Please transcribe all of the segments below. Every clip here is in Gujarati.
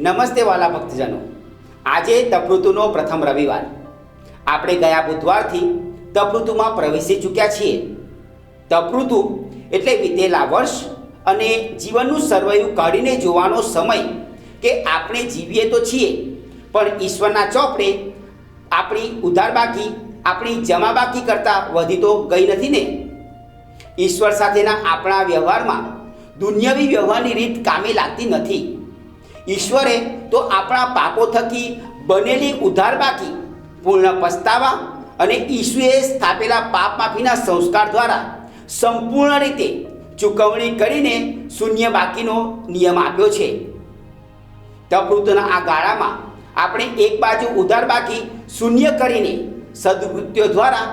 નમસ્તે વાલા ભક્તજનો. આજે તપૃતુનો પ્રથમ રવિવાર. આપણે ગયા બુધવારથી તપૃતુમાં પ્રવેશી ચૂક્યા છીએ. તપૃતુ એટલે વિતેલા વર્ષ અને જીવનનું સરવૈયું કાઢીને જોવાનો સમય કે આપણે જીવીએ તો છીએ, પણ ઈશ્વરના ચોપડે આપણી ઉધાર બાકી, આપણી જમા બાકી કરતાં વધી તો ગઈ નથી ને? ઈશ્વર સાથેના આપણા વ્યવહારમાં દુનિયાવી વ્યવહારની રીત કામે લાગતી નથી. ઈશ્વરે તો આપણા પાપો થકી બનેલી ઉધાર બાકી પૂર્ણ પસ્તાવા અને ઈશ્વરે સ્થાપેલા પાપ માફીના સંસ્કાર દ્વારા સંપૂર્ણ રીતે ચૂકવણી કરીને શૂન્ય બાકીનો નિયમ આપ્યો છે. તપૃતના આ ગાળામાં આપણે એક બાજુ ઉધાર બાકી શૂન્ય કરીને સદવૃત્તિઓ દ્વારા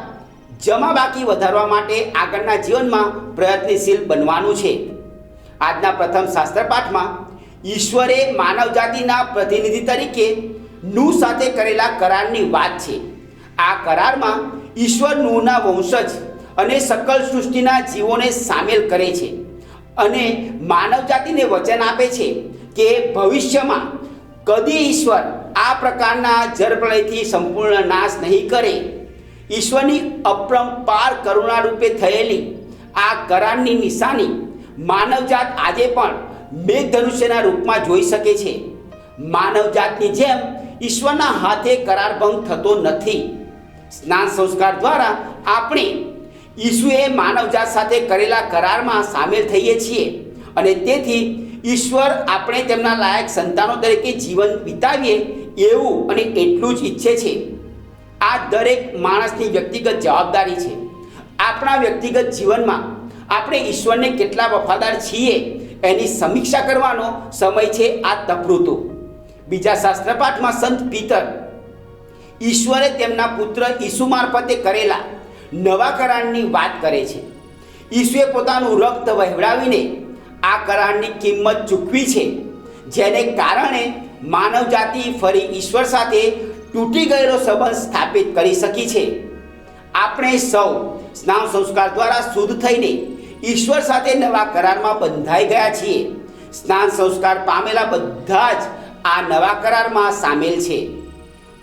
જમા બાકી વધારવા માટે આગળના જીવનમાં પ્રયત્નશીલ બનવાનું છે. આજના પ્રથમ શાસ્ત્ર પાઠમાં ઈશ્વરે માનવ જાતિના પ્રતિનિધિ તરીકે નુ સાથે કરેલા કરારની વાત છે. આ કરારમાં ઈશ્વર નૂહના વંશજ અને સકલ સૃષ્ટિના જીવોને સામેલ કરે છે અને માનવ જાતિને વચન આપે છે કે ભવિષ્યમાં કદી ઈશ્વર આ પ્રકારના જળપ્રલયથી સંપૂર્ણ નાશ નહીં કરે. ઈશ્વરની અપરંપાર કરુણા રૂપે થયેલી આ કરારની નિશાની માનવજાત આજે પણ મેઘધનુષ્યના રૂપમાં જોઈ શકે છે. માનવજાતની જેમ ઈશ્વરના હાથે કરાર ભંગ થતો નથી. સ્નાન સંસ્કાર દ્વારા આપણે ઈસુએ માનવજાત સાથે કરેલા કરારમાં સામેલ થઈએ છીએ અને તેથી ઈશ્વર આપણે તેમના લાયક સંતાનો તરીકે જીવન વિતાવીએ એવું અને એટલું જ ઈચ્છે છે. આ દરેક માણસની વ્યક્તિગત જવાબદારી છે. આપણા વ્યક્તિગત જીવનમાં આપણે ઈશ્વરને કેટલા વફાદાર છીએ એની સમીક્ષા કરવાનો સમય છે આ તપૃતુ બીજા શાસ્ત્રપાઠમાં સંત પિતર ઈશ્વરે તેમના પુત્ર ઈસુ મારફતે કરેલા નવા કરારની વાત કરે છે. ઈસુએ પોતાનું રક્ત વહેવડાવીને આ કરારની કિંમત ચૂકવી છે, જેને કારણે માનવ જાતિ ફરી ઈશ્વર સાથે તૂટી ગયેલો સંબંધ સ્થાપિત કરી શકી છે. આપણે સૌ સ્નાન સંસ્કાર દ્વારા શુદ્ધ થઈને ઈશ્વર સાથે નવા કરારમાં બંધાઈ ગયા છીએ. સ્નાન સંસ્કાર પામેલા બધા જ આ નવા કરારમાં સામેલ છે.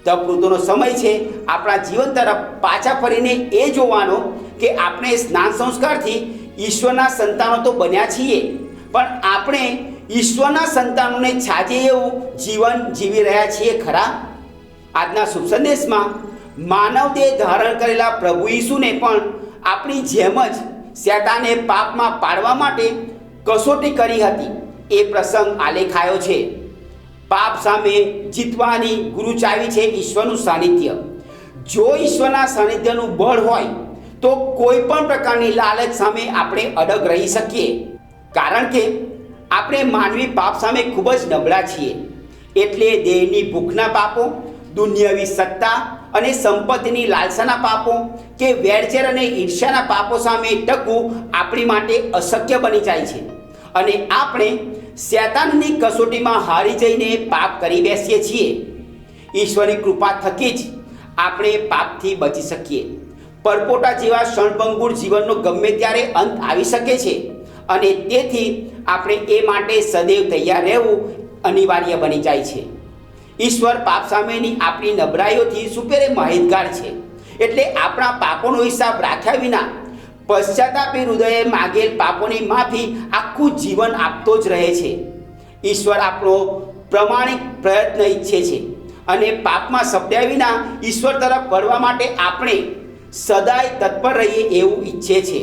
તપૃતુનો સમય છે. આપણા જીવન તરફ પાછા ફરીને એ જોવાનો કે આપણે સ્નાન સંસ્કારથી ઈશ્વરના સંતાનો તો બન્યા છીએ. પણ આપણે ઈશ્વરના સંતાનોને છાજે એવું જીવન જીવી રહ્યા છીએ ખરા? આજના શુભ સંદેશમાં માનવ દેહ ધારણ કરેલા પ્રભુ ઈસુને પણ આપણી જેમ જ શેતાને પાપમાં પાડવા માટે કસોટી કરી હતી. એ પ્રસંગ આલેખાયો છે. પાપ સામે જીતવાની ગુરુ ચાવી છે ઈશ્વરનું સાનિધ્ય. જો ઈશ્વરના સાનિધ્યનું બળ હોય, તો કોઈ પણ પ્રકારની લાલચ સામે આપણે અડગ રહી શકીએ. કારણ કે આપણે માનવી પાપ સામે ખૂબ જ નબળા છીએ. એટલે દેહની ભૂખના પાપો, દુનિયાવી સત્તા અને સંપત્તિની લાલસાના પાપો કે વેરઝેર અને ઈર્ષ્યાના પાપો સામે ટકવું આપણી માટે અશક્ય બની જાય છે. અને આપણે શેતાનની કસોટીમાં હારી જઈને પાપ કરી બેસીએ છીએ. ઈશ્વરની કૃપા થકી જ આપણે પાપથી બચી શકીએ. પરપોટા જેવા ક્ષણભંગુર જીવનનો ગમે ત્યારે અંત આવી શકે છે અને તેથી આપણે એ માટે સદૈવ તૈયાર રહેવું અનિવાર્ય બની જાય છે. ઈશ્વર પાપ સામેની આપણી નબળાઈઓથી સુપેરે માહિતગાર છે. એટલે આપણા પાપોનો હિસાબ રાખ્યા વિના પશ્ચાતાપી હૃદયે માગેલ પાપોની માફી આખું જીવન આપતો જ રહે છે. ઈશ્વર આપણો પ્રમાણિક પ્રયત્ન ઈચ્છે છે અને પાપમાં સપડ્યા વિના ઈશ્વર તરફ વળવા માટે આપણે સદાય તત્પર રહીએ એવું ઈચ્છે છે.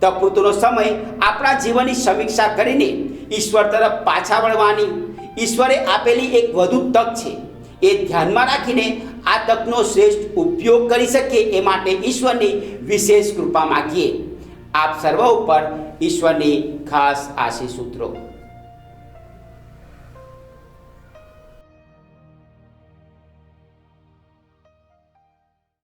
તપૃતનો સમય આપણા જીવનની સમીક્ષા કરીને ઈશ્વર તરફ પાછા વળવાની ઈશ્વરે આપેલી એક વધુ તક છે. એ ધ્યાનમાં રાખીને આ તકનો શ્રેષ્ઠ ઉપયોગ કરી શકીએ એ માટે ઈશ્વરની વિશેષ કૃપા માગીએ. આપ સર્વ ઉપર ઈશ્વરની ખાસ આશીષ સૂત્રો